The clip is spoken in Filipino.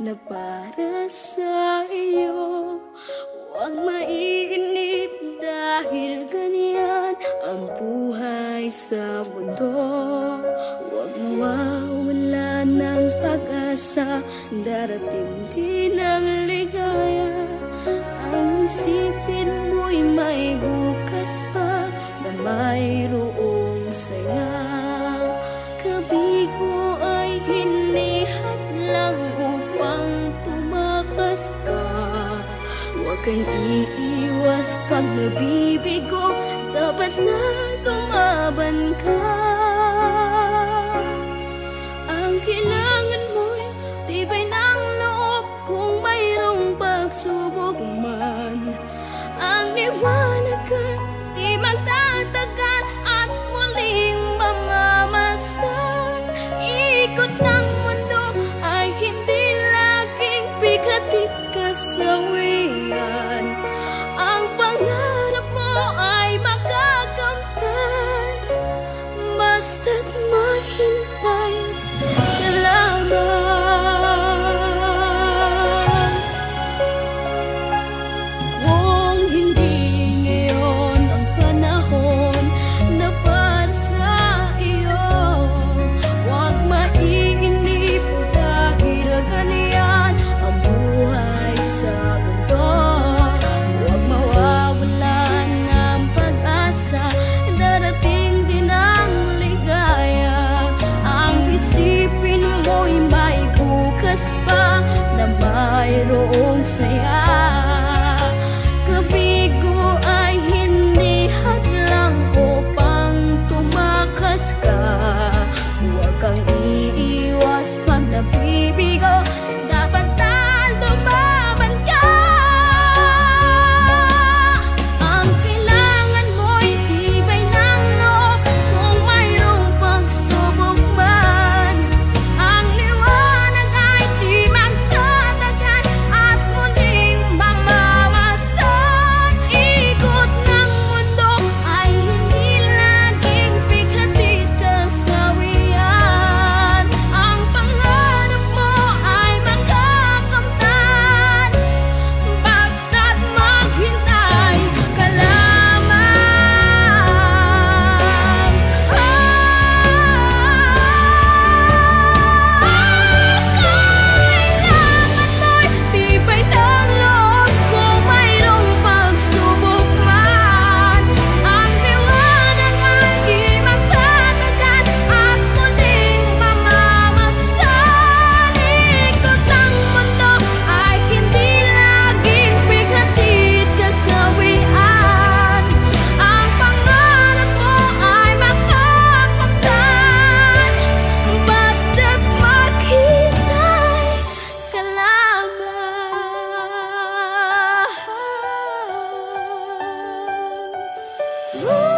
na para sa iyo. Huwag mainip dahil buhay sa mundo. Huwag mawawala ng pag-asa. Darating din ang ligaya. Ang isipin mo'y may bukas pa Na mayroong saya. Kabigo ay hindi hadlang upang tumakas ka. Huwag kang iiwas pag nabibigo. Dapat na lumaban ka mo'y may bukas pa na mayroong saya Ooh.